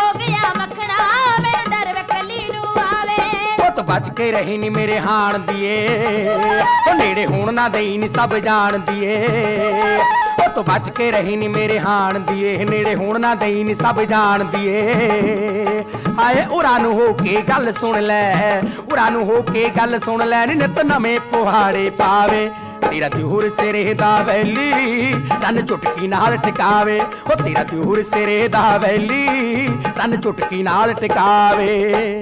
ਹੋ ਪੁੱਤ ਬਚ ਕੇ ਰਹੀ ਨੀ ਮੇਰੇ ਹਾਣ ਦੀਏ। ਉਹ ਨੇੜੇ ਹੋਣ ਨਾ ਦੇਈ ਨੀ ਸਭ ਜਾਣਦੀ ਏ ਪੁੱਤ ਬਚ ਕੇ ਰਹੀ ਨੀ ਮੇਰੇ ਹਾਣ ਦੀਏ। ਨੇੜੇ ਹੋਣ ਨਾ ਦੇਈ ਨੀ ਸਭ ਜਾਣਦੀ ਏ ਹਾਏ, ਉਰਾ ਨੂੰ ਹੋ ਕੇ ਗੱਲ ਸੁਣ ਲੈ। ਉਰਾ ਨੂੰ ਹੋ ਕੇ ਗੱਲ ਸੁਣ ਲੈ। ਨਿਤ ਨਵੇਂ ਪੁਹਾੜੇ ਪਾਵੇ। ਤੇਰਾ ਦਿਹੂਰ ਸਿਰੇ ਦਾ ਵੈਲੀ, ਤਨ ਚੁਟਕੀ ਨਾਲ ਟਿਕਾਵੇ। ਉਹ ਤੇਰਾ ਦਿਹੂਰ ਸਿਰੇ ਦਾ ਵੈਲੀ, ਤਨ ਚੁਟਕੀ ਨਾਲ ਟਿਕਾਵੇ।